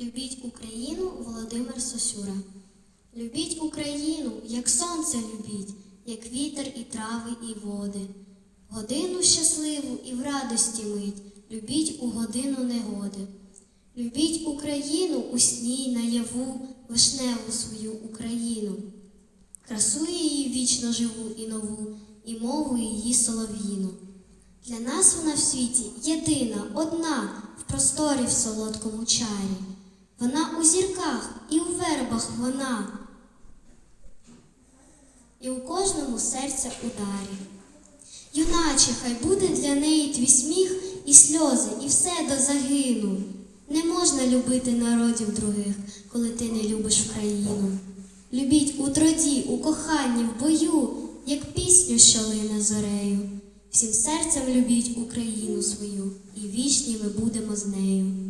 Любіть Україну Володимир Сосюра. Любіть Україну, як сонце любіть, як вітер і трави, і води. Годину щасливу і в радості мить, любіть у годину негоди. Любіть Україну у сні наяву, вишневу свою Україну. Красу її вічно живу і нову, і мову її солов'їну. Для нас вона в світі єдина, одна, в просторі в солодкому чарі. Вона у зірках і у вербах вона, і у кожному серця ударі. Юначе, хай буде для неї твій сміх і сльози, і все до загину. Не можна любити народів других, коли ти не любиш в країну. Любіть у троді, у коханні, в бою, як пісню, що лине зорею. Всім серцем любіть Україну свою, і вічні ми будемо з нею.